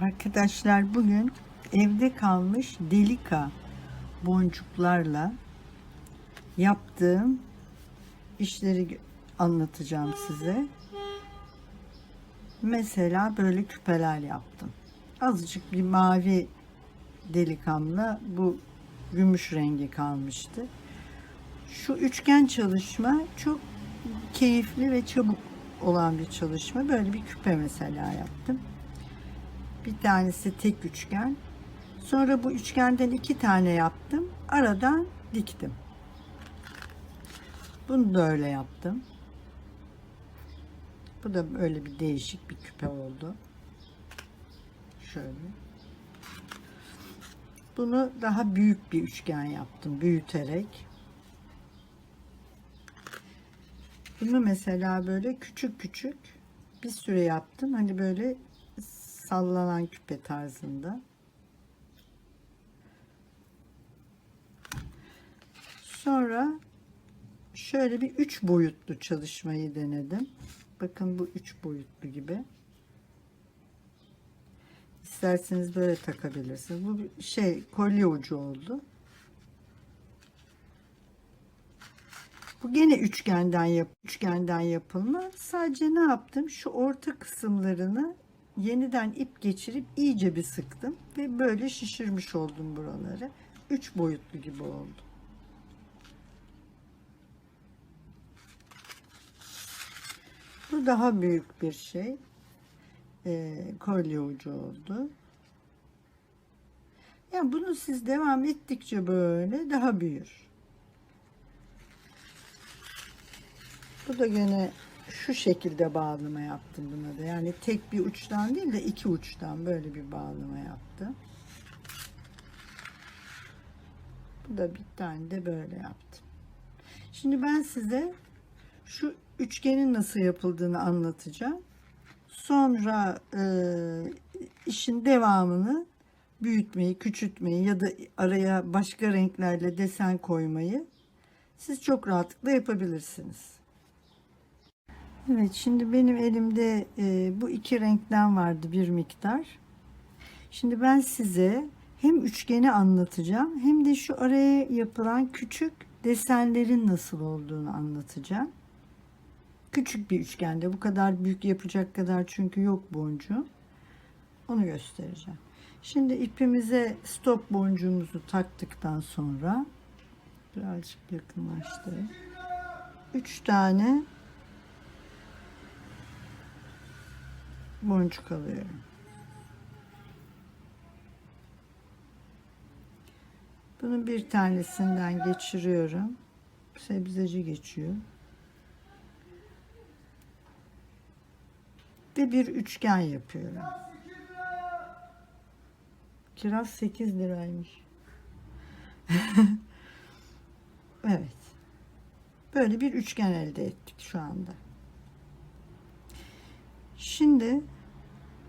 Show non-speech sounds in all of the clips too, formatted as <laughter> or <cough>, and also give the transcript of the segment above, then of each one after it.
Arkadaşlar bugün evde kalmış delika boncuklarla yaptığım işleri anlatacağım size. Mesela böyle küpeler yaptım. Azıcık bir mavi delikamla bu gümüş rengi kalmıştı. Şu üçgen çalışma çok keyifli ve çabuk olan bir çalışma. Böyle bir küpe mesela yaptım. Bir tanesi tek üçgen. Sonra bu üçgenden iki tane yaptım. Aradan diktim. Bunu da öyle yaptım. Bu da böyle bir değişik bir küpe oldu. Şöyle. Bunu daha büyük bir üçgen yaptım. Büyüterek. Bunu mesela böyle küçük küçük bir süre yaptım. Hani böyle sallanan küpe tarzında. Sonra şöyle bir üç boyutlu çalışmayı denedim. Bakın bu üç boyutlu gibi. İsterseniz böyle takabilirsiniz. Bu şey kolye ucu oldu. Bu gene üçgenden yap üçgenden yapılma. Sadece ne yaptım? Şu orta kısımlarını yeniden ip geçirip iyice bir sıktım ve böyle şişirmiş oldum buraları. Üç boyutlu gibi oldu. Bu daha büyük bir şey. Ee, kolye ucu oldu. Yani bunu siz devam ettikçe böyle daha büyür. Bu da gene şu şekilde bağlama yaptım buna da. Yani tek bir uçtan değil de iki uçtan böyle bir bağlama yaptım. Bu da bir tane de böyle yaptım. Şimdi ben size şu üçgenin nasıl yapıldığını anlatacağım. Sonra e, işin devamını büyütmeyi, küçültmeyi ya da araya başka renklerle desen koymayı siz çok rahatlıkla yapabilirsiniz. Evet şimdi benim elimde e, bu iki renkten vardı bir miktar. Şimdi ben size hem üçgeni anlatacağım hem de şu araya yapılan küçük desenlerin nasıl olduğunu anlatacağım. Küçük bir üçgende bu kadar büyük yapacak kadar çünkü yok boncuğum. Onu göstereceğim. Şimdi ipimize stop boncuğumuzu taktıktan sonra birazcık yakınlaştırayım. Üç tane boncuk alıyorum. Bunun bir tanesinden geçiriyorum. Sebzeci geçiyor. Ve bir üçgen yapıyorum. Kiraz 8 liraymış. <laughs> evet. Böyle bir üçgen elde ettik şu anda. Şimdi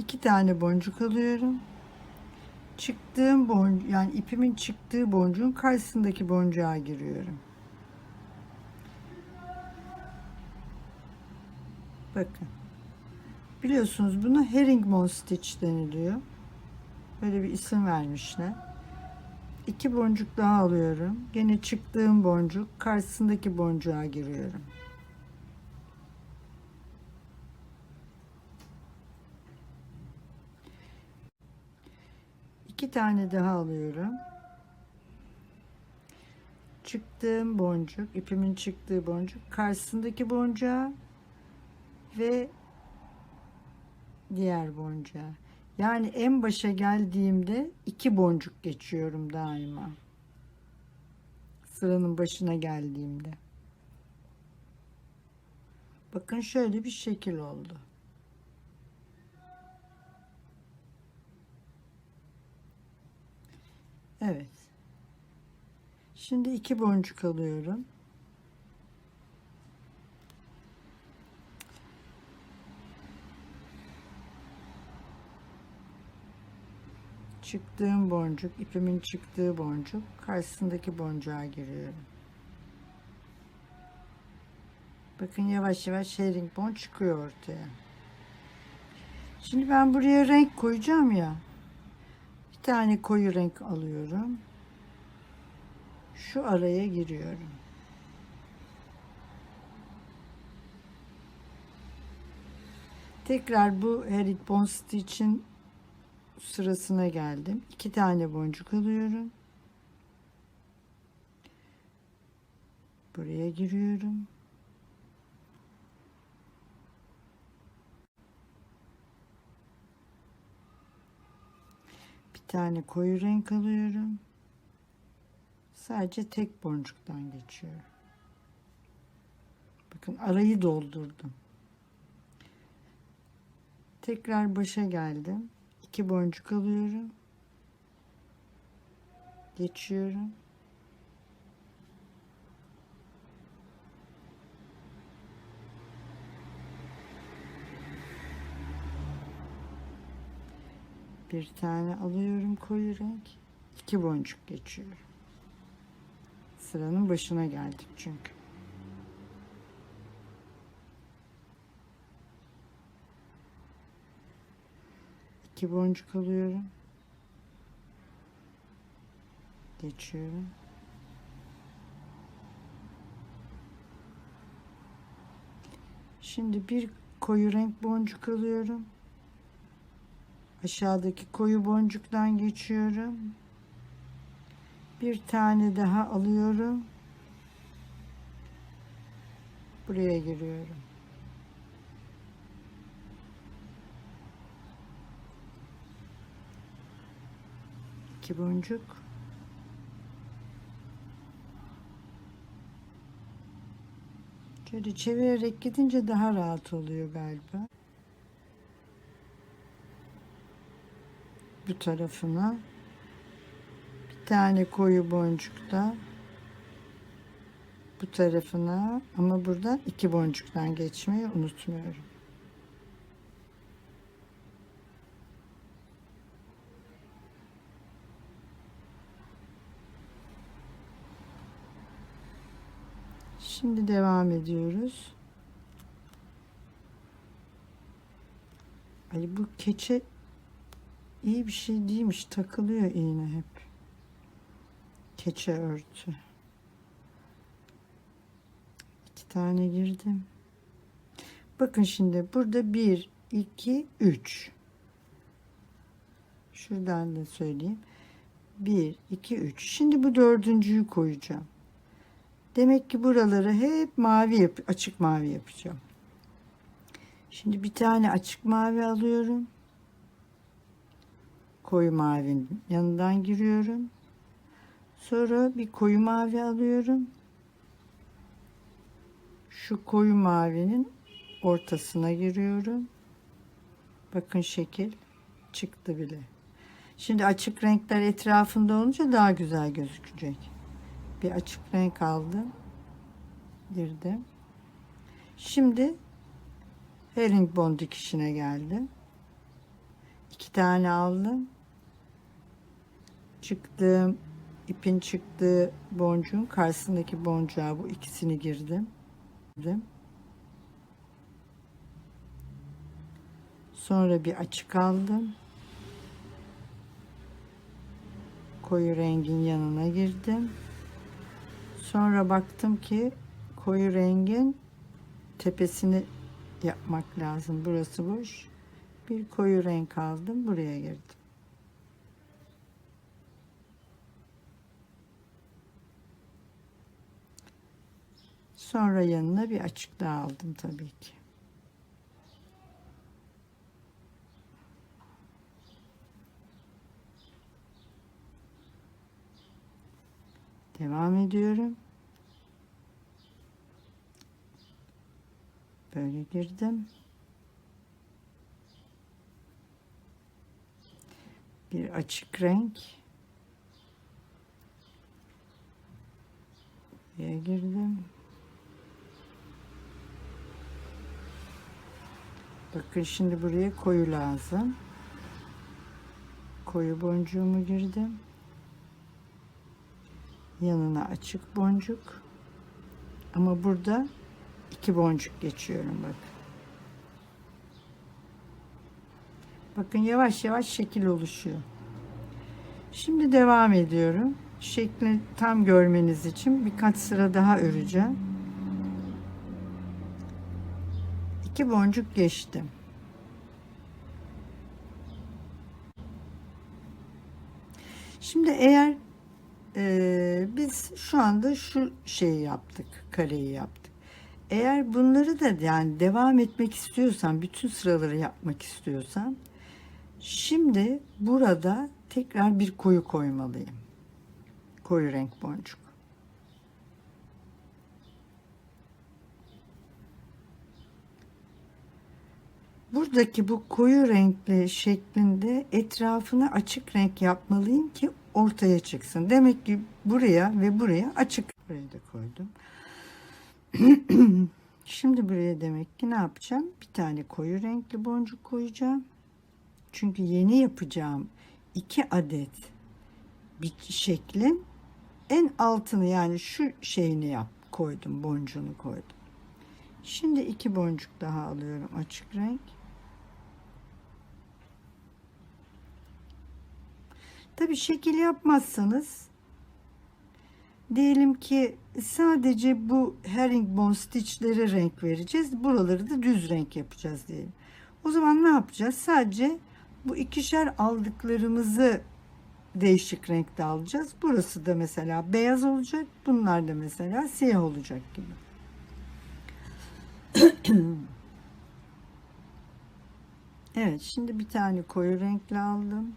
iki tane boncuk alıyorum. Çıktığım bon yani ipimin çıktığı boncuğun karşısındaki boncuğa giriyorum. Bakın. Biliyorsunuz buna herringbone stitch deniliyor. Böyle bir isim vermişler. İki boncuk daha alıyorum. Gene çıktığım boncuk karşısındaki boncuğa giriyorum. İki tane daha alıyorum. Çıktığım boncuk, ipimin çıktığı boncuk karşısındaki boncuğa ve diğer boncuğa. Yani en başa geldiğimde iki boncuk geçiyorum daima. Sıranın başına geldiğimde. Bakın şöyle bir şekil oldu. Evet. Şimdi iki boncuk alıyorum. çıktığım boncuk, ipimin çıktığı boncuk karşısındaki boncuğa giriyorum. Bakın yavaş yavaş herringbone çıkıyor ortaya. Şimdi ben buraya renk koyacağım ya. Bir tane koyu renk alıyorum. Şu araya giriyorum. Tekrar bu herikbon stitch'in sırasına geldim. İki tane boncuk alıyorum. Buraya giriyorum. Tane koyu renk alıyorum. Sadece tek boncuktan geçiyorum. Bakın arayı doldurdum. Tekrar başa geldim. İki boncuk alıyorum. Geçiyorum. Bir tane alıyorum koyu renk. İki boncuk geçiyorum. Sıranın başına geldik çünkü. İki boncuk alıyorum. Geçiyorum. Şimdi bir koyu renk boncuk alıyorum. Aşağıdaki koyu boncuktan geçiyorum. Bir tane daha alıyorum. Buraya giriyorum. İki boncuk. Şöyle çevirerek gidince daha rahat oluyor galiba. Bu tarafına bir tane koyu boncukta bu tarafına ama buradan iki boncuktan geçmeyi unutmuyorum. Şimdi devam ediyoruz. Ay bu keçe iyi bir şey değilmiş. Takılıyor iğne hep. Keçe örtü. İki tane girdim. Bakın şimdi burada bir, iki, üç. Şuradan da söyleyeyim. Bir, iki, üç. Şimdi bu dördüncüyü koyacağım. Demek ki buraları hep mavi yap açık mavi yapacağım. Şimdi bir tane açık mavi alıyorum. Koyu mavinin yanından giriyorum. Sonra bir koyu mavi alıyorum. Şu koyu mavinin ortasına giriyorum. Bakın şekil çıktı bile. Şimdi açık renkler etrafında olunca daha güzel gözükecek bir açık renk aldım. Girdim. Şimdi herringbone dikişine geldim. İki tane aldım. Çıktım. ipin çıktığı boncuğun karşısındaki boncuğa bu ikisini girdim. girdim. Sonra bir açık aldım. Koyu rengin yanına girdim. Sonra baktım ki koyu rengin tepesini yapmak lazım. Burası boş. Bir koyu renk aldım. Buraya girdim. Sonra yanına bir açık daha aldım tabii ki. Devam ediyorum. Böyle girdim. Bir açık renk. Buraya girdim. Bakın şimdi buraya koyu lazım. Koyu boncuğumu girdim yanına açık boncuk ama burada iki boncuk geçiyorum bak Bakın yavaş yavaş şekil oluşuyor. Şimdi devam ediyorum. Şekli tam görmeniz için birkaç sıra daha öreceğim. İki boncuk geçtim. Şimdi eğer e, biz şu anda şu şeyi yaptık, kareyi yaptık. Eğer bunları da yani devam etmek istiyorsan, bütün sıraları yapmak istiyorsan, şimdi burada tekrar bir koyu koymalıyım. Koyu renk boncuk. Buradaki bu koyu renkli şeklinde etrafını açık renk yapmalıyım ki ortaya çıksın. Demek ki buraya ve buraya açık. Burayı da koydum. <clears throat> Şimdi buraya demek ki ne yapacağım? Bir tane koyu renkli boncuk koyacağım. Çünkü yeni yapacağım iki adet bir şeklin en altını yani şu şeyini yap koydum boncuğunu koydum. Şimdi iki boncuk daha alıyorum açık renk. Tabi şekil yapmazsanız diyelim ki sadece bu herringbone stitch'lere renk vereceğiz. Buraları da düz renk yapacağız diyelim. O zaman ne yapacağız? Sadece bu ikişer aldıklarımızı değişik renkte alacağız. Burası da mesela beyaz olacak. Bunlar da mesela siyah olacak gibi. <clears throat> evet şimdi bir tane koyu renkli aldım.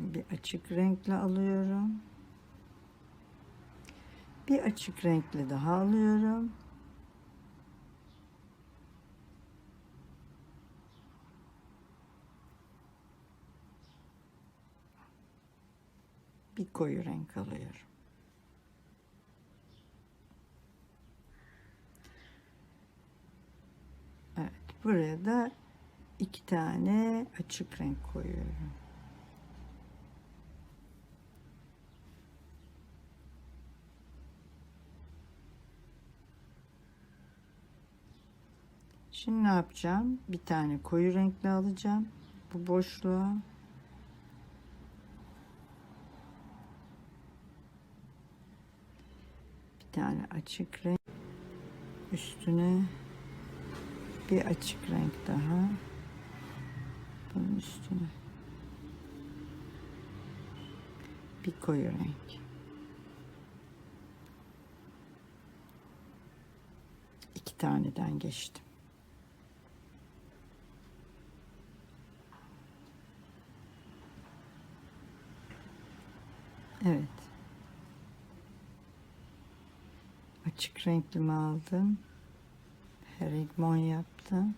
Bir açık renkle alıyorum. Bir açık renkle daha alıyorum. Bir koyu renk alıyorum. Evet, buraya da iki tane açık renk koyuyorum. Şimdi ne yapacağım? Bir tane koyu renkli alacağım. Bu boşluğa. Bir tane açık renk. Üstüne bir açık renk daha. Bunun üstüne. Bir koyu renk. İki taneden geçtim. Evet. Açık renklimi aldım. Herigmon yaptım.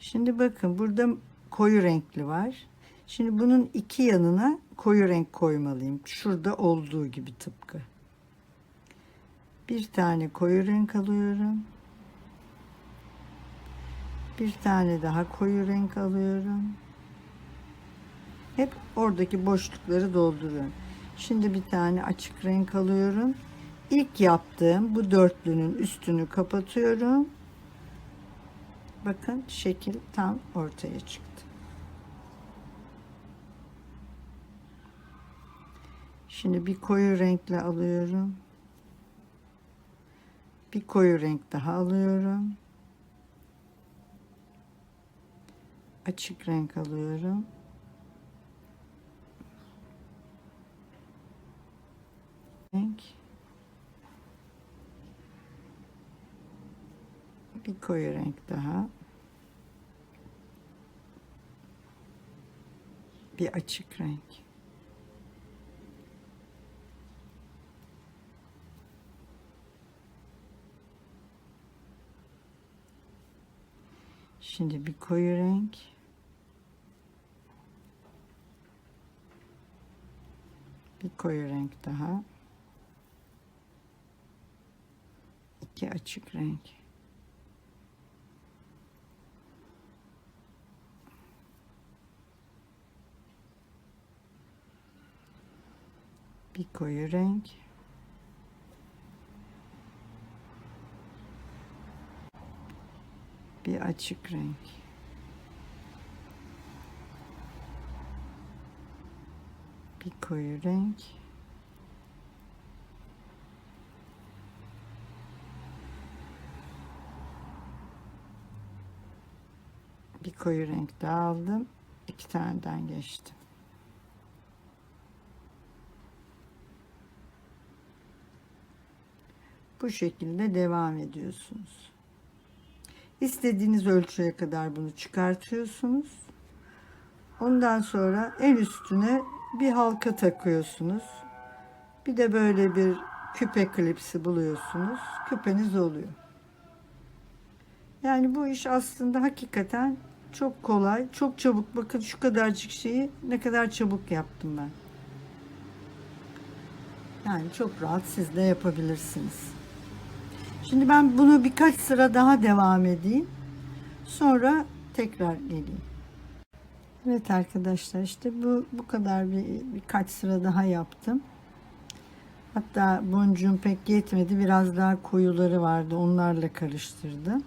Şimdi bakın burada koyu renkli var. Şimdi bunun iki yanına koyu renk koymalıyım. Şurada olduğu gibi tıpkı. Bir tane koyu renk alıyorum. Bir tane daha koyu renk alıyorum. Hep oradaki boşlukları dolduruyorum. Şimdi bir tane açık renk alıyorum. İlk yaptığım bu dörtlünün üstünü kapatıyorum. Bakın şekil tam ortaya çıktı. Şimdi bir koyu renkle alıyorum. Bir koyu renk daha alıyorum. Açık renk alıyorum. Renk bir koyu renk daha. Bir açık renk. Şimdi bir koyu renk. Bir koyu renk daha iki açık renk. Bir koyu renk. Bir açık renk. Bir koyu renk. Koyu renk daha aldım. İki taneden geçtim. Bu şekilde devam ediyorsunuz. İstediğiniz ölçüye kadar bunu çıkartıyorsunuz. Ondan sonra en üstüne bir halka takıyorsunuz. Bir de böyle bir küpe klipsi buluyorsunuz. Küpeniz oluyor. Yani bu iş aslında hakikaten çok kolay, çok çabuk. Bakın şu kadarcık şeyi ne kadar çabuk yaptım ben. Yani çok rahat siz de yapabilirsiniz. Şimdi ben bunu birkaç sıra daha devam edeyim. Sonra tekrar geleyim. Evet arkadaşlar işte bu bu kadar bir birkaç sıra daha yaptım. Hatta boncuğum pek yetmedi. Biraz daha koyuları vardı. Onlarla karıştırdım.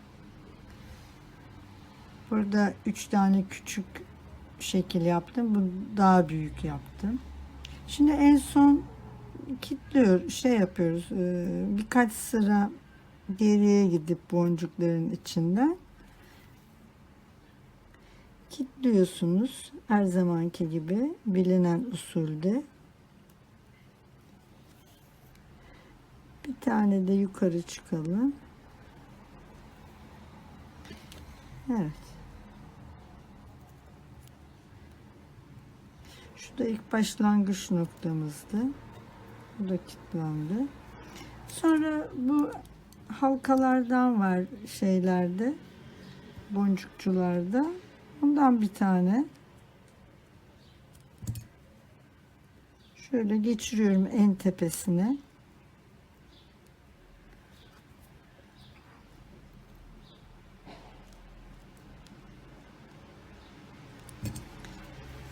Burada üç tane küçük şekil yaptım. Bu daha büyük yaptım. Şimdi en son kilitliyor şey yapıyoruz. Ee, birkaç sıra geriye gidip boncukların içinden kilitliyorsunuz. Her zamanki gibi bilinen usulde. Bir tane de yukarı çıkalım. Evet. Şu da ilk başlangıç noktamızdı. Bu da kilitlendi. Sonra bu halkalardan var şeylerde. Boncukçularda. Bundan bir tane. Şöyle geçiriyorum en tepesine.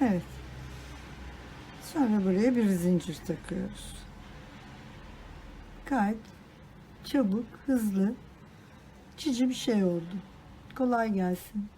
Evet. Sonra buraya bir zincir takıyoruz. Gayet çabuk, hızlı, cici bir şey oldu. Kolay gelsin.